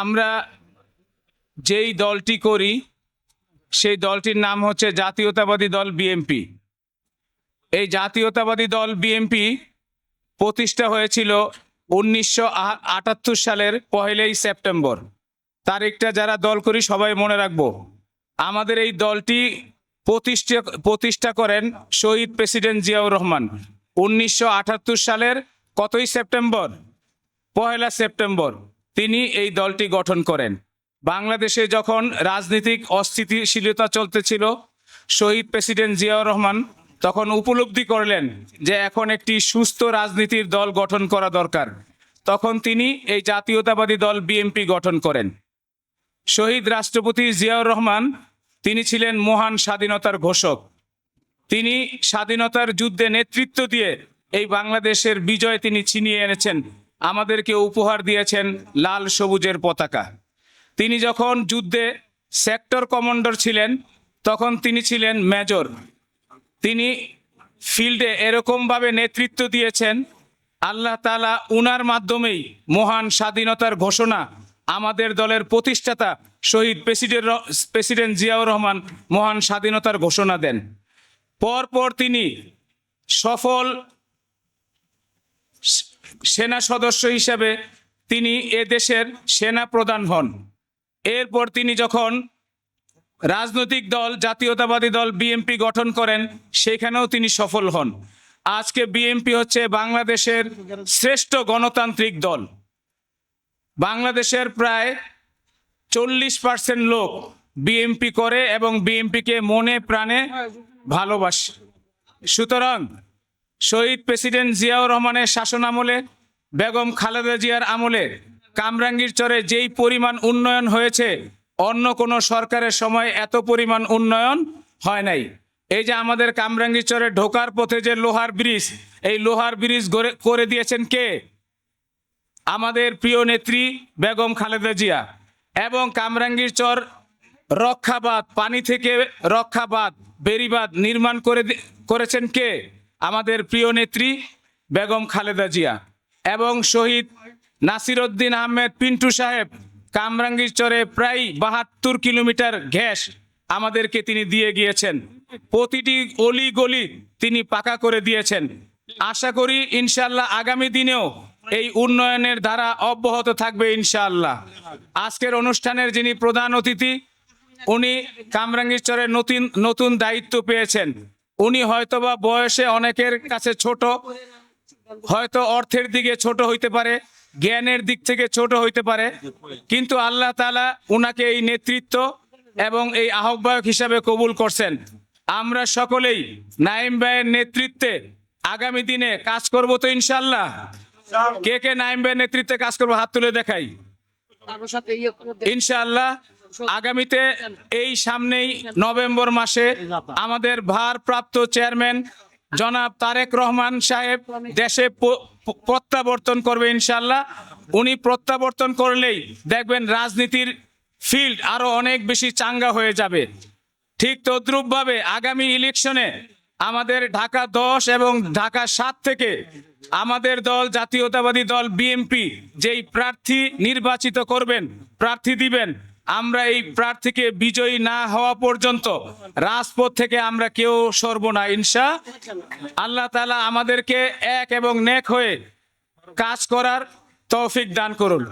আমরা যেই দলটি করি, সেই দলটির নাম হচ্ছে জাতীয়তাবাদী দল বিএমপি এই জাতীয়তাবাদী দল বিএমপি প্রতিষ্ঠা হয়েছিল উনিশশো আটাত্তর সালের পহেলাই সেপ্টেম্বর। তারিখটা যারা দল করি, সবাই মনে রাখব। আমাদের এই দলটি প্রতিষ্ঠা প্রতিষ্ঠা করেন শহীদ প্রেসিডেন্ট জিয়াউর রহমান। উনিশশো আটাত্তর সালের কতই সেপ্টেম্বর? পহেলা সেপ্টেম্বর। তিনি এই দলটি গঠন করেন। বাংলাদেশে যখন রাজনৈতিক অস্থিতিশীলতা চলতেছিল, শহীদ প্রেসিডেন্ট জিয়াউর রহমান তখন উপলব্ধি করলেন যে এখন একটি সুস্থ রাজনীতির দল গঠন করা দরকার। তখন তিনি এই জাতীয়তাবাদী দল বিএনপি গঠন করেন। শহীদ রাষ্ট্রপতি জিয়াউর রহমান, তিনি ছিলেন মহান স্বাধীনতার ঘোষক। তিনি স্বাধীনতার যুদ্ধে নেতৃত্ব দিয়ে এই বাংলাদেশের বিজয় তিনি ছিনিয়ে এনেছেন। আমাদেরকে উপহার দিয়েছেন লাল সবুজের পতাকা। তিনি যখন যুদ্ধে সেক্টর কমান্ডার ছিলেন, তখন তিনি ছিলেন মেজর। তিনি ফিল্ডে এরকমভাবে নেতৃত্ব দিয়েছেন, আল্লাহ তালা উনার মাধ্যমেই মহান স্বাধীনতার ঘোষণা, আমাদের দলের প্রতিষ্ঠাতা শহীদ প্রেসিডেন্ট প্রেসিডেন্ট জিয়াউর রহমান মহান স্বাধীনতার ঘোষণা দেন। পরপর তিনি সফল সেনা সদস্য হিসাবে তিনি এ দেশের সেনা প্রধান হন। এরপর তিনি যখন রাজনৈতিক দল, জাতীয়তাবাদী দল বিএনপি গঠন করেন, সেখানেও তিনি সফল হন। আজকে বিএনপি হচ্ছে বাংলাদেশের শ্রেষ্ঠ গণতান্ত্রিক দল। বাংলাদেশের প্রায় চল্লিশ পার্সেন্ট লোক বিএনপি করে এবং বিএনপিকে মনে প্রাণে ভালোবাসে। সুতরাং শহীদ প্রেসিডেন্ট জিয়াউর রহমানের শাসন আমলে বেগম খালেদা জিয়ার আমলে কামরাঙ্গীর চরে যেই পরিমাণ উন্নয়ন হয়েছে, অন্য কোনো সরকারের সময় এত পরিমাণ উন্নয়ন হয় নাই। এই যে আমাদের কামরাঙ্গীর চরে ঢোকার পথে যে লোহার ব্রিজ, এই লোহার ব্রিজ করে দিয়েছেন কে? আমাদের প্রিয় নেত্রী বেগম খালেদা জিয়া এবং কামরাঙ্গীর চর রক্ষাবাদ, পানি থেকে রক্ষাবাদ বেরিবাদ নির্মাণ করে করেছেন কে? আমাদের প্রিয় নেত্রী বেগম খালেদা জিয়া এবং শহীদ নাসিরউদ্দিন আহমেদ পিন্টু সাহেব কামরাঙ্গীর চরে প্রায় বাহাত্তর কিলোমিটার গ্যাস আমাদেরকে তিনি দিয়ে গিয়েছেন। প্রতিটি অলি গলি তিনি পাকা করে দিয়েছেন। আশা করি ইনশাল্লাহ আগামী দিনেও এই উন্নয়নের ধারা অব্যাহত থাকবে ইনশাআল্লাহ। আজকের অনুষ্ঠানের যিনি প্রধান অতিথি, উনি কামরাঙ্গীর চরের নতুন নতুন দায়িত্ব পেয়েছেন। উনি হয়তোবা বয়সে অনেকের কাছে ছোট হয়তো অর্থের দিকে ছোট হইতে পারে জ্ঞানের দিক থেকে ছোট হইতে পারে কিন্তু আল্লাহ তালা উনাকে এই নেতৃত্ব এবং এই আহ্বায়ক হিসাবে কবুল করছেন। আমরা সকলেই নাইম ভাইয়ের নেতৃত্বে আগামী দিনে কাজ করব তো ইনশাল্লাহ কে কে নাইম ভাইয়ের নেতৃত্বে কাজ করব হাত তুলে দেখাই। ইনশাআল্লাহ আগামীতে এই সামনেই নভেম্বর মাসে আমাদের ভারপ্রাপ্ত চেয়ারম্যান জনাব তারেক রহমান সাহেব দেশে প্রত্যাবর্তন করবে ইনশাল্লাহ উনি প্রত্যাবর্তন করলেই দেখবেন রাজনীতির ফিল্ড আরও অনেক বেশি চাঙ্গা হয়ে যাবে। ঠিক তদ্রুপভাবে আগামী ইলেকশনে আমাদের ঢাকা দশ এবং ঢাকা সাত থেকে আমাদের দল জাতীয়তাবাদী দল বিএনপি যেই প্রার্থী নির্বাচিত করবেন প্রার্থী দিবেন আমরা এই প্রার্থীকে বিজয়ী না হওয়া পর্যন্ত রাজপথ থেকে আমরা কেউ সরব না, ইনশা আল্লাহ তালা আমাদেরকে এক এবং নেক হয়ে কাজ করার তৌফিক দান করুন।